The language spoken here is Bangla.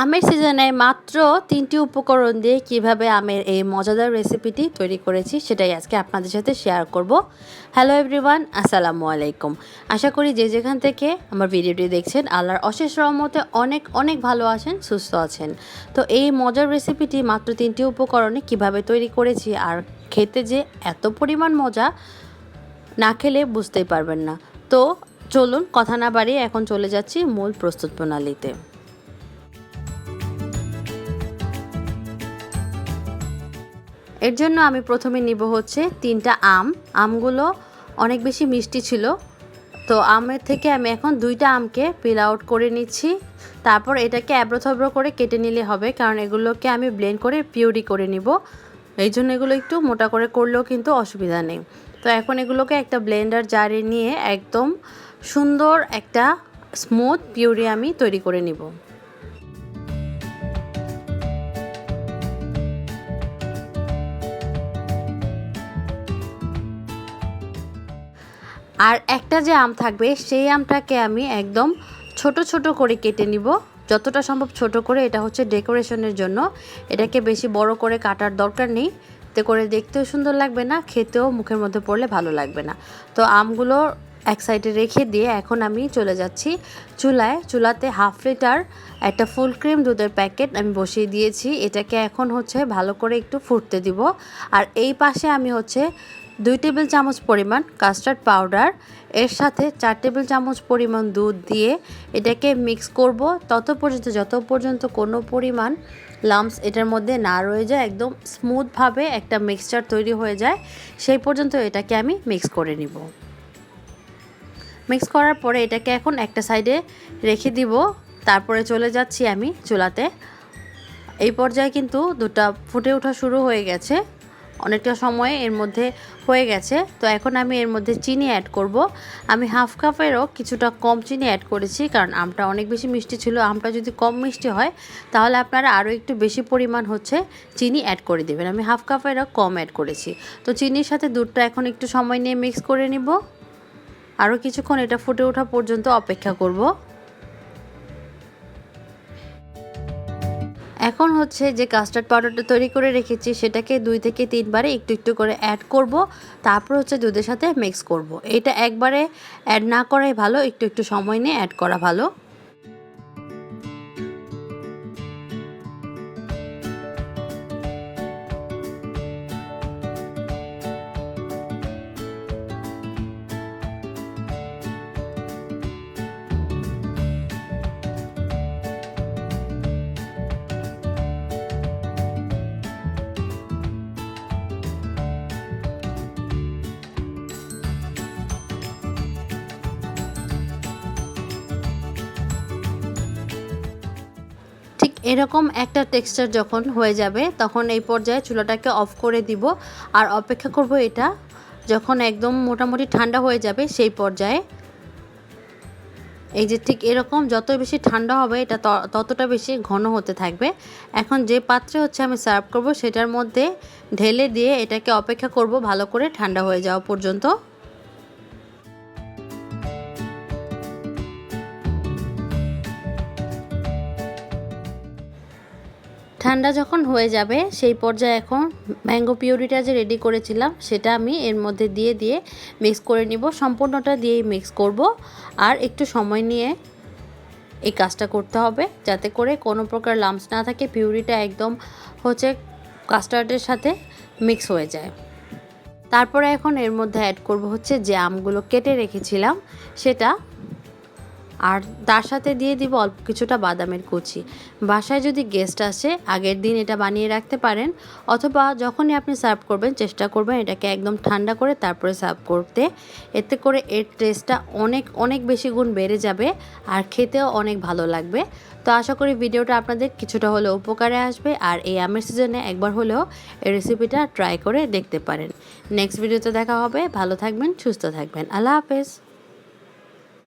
আমের সিজনে মাত্র তিনটি উপকরণ দিয়ে কীভাবে আমের এই মজাদার রেসিপিটি তৈরি করেছি সেটাই আজকে আপনাদের সাথে শেয়ার করব। হ্যালো এভরিওয়ান আসসালামু আলাইকুম। আশা করি যে যেখান থেকে আমার ভিডিওটি দেখছেন, আল্লাহর অশেষ রহমতে অনেক অনেক ভালো আছেন, সুস্থ আছেন। তো এই মজার রেসিপিটি মাত্র তিনটি উপকরণে কীভাবে তৈরি করেছি আর খেতে যে এত পরিমাণ মজা না খেলে বুঝতেই পারবেন না। তো চলুন, কথা না বাড়িয়ে এখন চলে যাচ্ছি মূল প্রস্তুত প্রণালীতে। এর জন্য আমি প্রথমে নিব হচ্ছে তিনটা আম। আমগুলো অনেক বেশি মিষ্টি ছিল। তো আমের থেকে আমি এখন দুইটা আমকে পিল আউট করে নিচ্ছি। তারপর এটাকে অ্যাব্রো করে কেটে নিলে হবে, কারণ এগুলোকে আমি ব্লেন্ড করে পিউরি করে নিব। এই জন্য এগুলো একটু মোটা করে করলেও কিন্তু অসুবিধা নেই। তো এখন এগুলোকে একটা ব্লেন্ডার জারে নিয়ে একদম সুন্দর একটা স্মুথ পিউরি আমি তৈরি করে নিব। আর একটা যে আম থাকবে, সেই আমটাকে আমি একদম ছোট ছোট করে কেটে নিব। যতটা সম্ভব ছোট করে, এটা হচ্ছে ডেকোরেশনের জন্য। এটাকে বেশি বড় করে কাটার দরকার নেই। তে করে দেখতেও সুন্দর লাগবে না, খেতেও মুখের মধ্যে পড়লে ভালো লাগবে না। তো আমগুলো এক সাইডে রেখে দিয়ে এখন আমি চলে যাচ্ছি চুলায়। চুলাতে হাফ লিটার একটা ফুল ক্রিম দুধের প্যাকেট আমি বসিয়ে দিয়েছি। এটাকে এখন হচ্ছে ভালো করে একটু ফুটতে দিব। আর এই পাশে আমি হচ্ছে দুই টেবিল চামচ পরিমাণ কাস্টার্ড পাউডার, এর সাথে চার টেবিল চামচ পরিমাণ দুধ দিয়ে এটাকে মিক্স করব। তত পর্যন্ত, যত পর্যন্ত কোনো পরিমাণ লাম্পস এটার মধ্যে না রয়ে যায়, একদম স্মুথভাবে একটা মিক্সচার তৈরি হয়ে যায়, সেই পর্যন্ত এটাকে আমি মিক্স করে নিব। মিক্স করার পরে এটাকে এখন একটা সাইডে রেখে দিব। তারপরে চলে যাচ্ছি আমি চুলাতে। এই পর্যায়ে কিন্তু দুটা ফুটে ওঠা শুরু হয়ে গেছে। অনেকটা সময় এর মধ্যে হয়ে গেছে। তো এখন আমি এর মধ্যে চিনি অ্যাড করব। আমি হাফ কাপেরও কিছুটা কম চিনি অ্যাড করেছি, কারণ আমটা অনেক বেশি মিষ্টি ছিল। আমটা যদি কম মিষ্টি হয়, তাহলে আপনারা আরও একটু বেশি পরিমাণ হচ্ছে চিনি অ্যাড করে দেবেন। আমি হাফ কাপেরও কম অ্যাড করেছি। তো চিনির সাথে দুধটা এখন একটু সময় নিয়ে মিক্স করে নিব। আরও কিছুক্ষণ এটা ফুটে ওঠা পর্যন্ত অপেক্ষা করব। এখন হচ্ছে যে কাস্টার্ড পাউডারটা তৈরি করে রেখেছি, সেটাকে দুই থেকে তিনবারে একটু একটু করে অ্যাড করব, তারপর হচ্ছে দুধের সাথে মিক্স করব। এটা একবারে অ্যাড না করাই ভালো, একটু একটু সময় নিয়ে অ্যাড করা ভালো এরকম একটা টেক্সচার যখন হয়ে যাবে, তখন এই পর্যায়ে চুলাটাকে অফ করে দিব। আর অপেক্ষা করব এটা যখন একদম মোটামুটি ঠান্ডা হয়ে যাবে সেই পর্যায়ে। এই যে ঠিক এরকম যত বেশি ঠান্ডা হবে, এটা ততটা বেশি ঘন হতে থাকবে। এখন যে পাত্রে হচ্ছে আমি সার্ভ করব, সেটার মধ্যে ঢেলে দিয়ে এটাকে অপেক্ষা করব ভালো করে ঠান্ডা হয়ে যাওয়া পর্যন্ত। ঠান্ডা যখন হয়ে যাবে, সেই পর্যায়ে এখন ম্যাঙ্গো পিউরিটা যে রেডি করেছিলাম, সেটা আমি এর মধ্যে দিয়ে দিয়ে মিক্স করে নিব। সম্পূর্ণটা দিয়েই মিক্স করব। আর একটু সময় নিয়ে এই কাজটা করতে হবে, যাতে করে কোনো প্রকার লাম্পস না থাকে, পিউরিটা একদম হচ্ছে কাস্টার্ডের সাথে মিক্স হয়ে যায়। তারপরে এখন এর মধ্যে অ্যাড করব হচ্ছে যে আমগুলো কেটে রেখেছিলাম, সেটা আর তার সাথে দিয়ে দিব অল্প কিছুটা বাদামের কুচি। বাসায় যদি গেস্ট আসে, আগের দিন এটা বানিয়ে রাখতে পারেন, অথবা যখনই আপনি সার্ভ করবেন, চেষ্টা করবেন এটাকে একদম ঠান্ডা করে তারপরে সার্ভ করতে। এতে করে এর টেস্টটা অনেক অনেক বেশি গুণ বেড়ে যাবে আর খেতেও অনেক ভালো লাগবে। তো আশা করি ভিডিওটা আপনাদের কিছুটা হলেও উপকারে আসবে আর এই আমের সিজনে একবার হলেও এই রেসিপিটা ট্রাই করে দেখতে পারেন। নেক্সট ভিডিওতে দেখা হবে। ভালো থাকবেন, সুস্থ থাকবেন। আল্লাহ হাফেজ।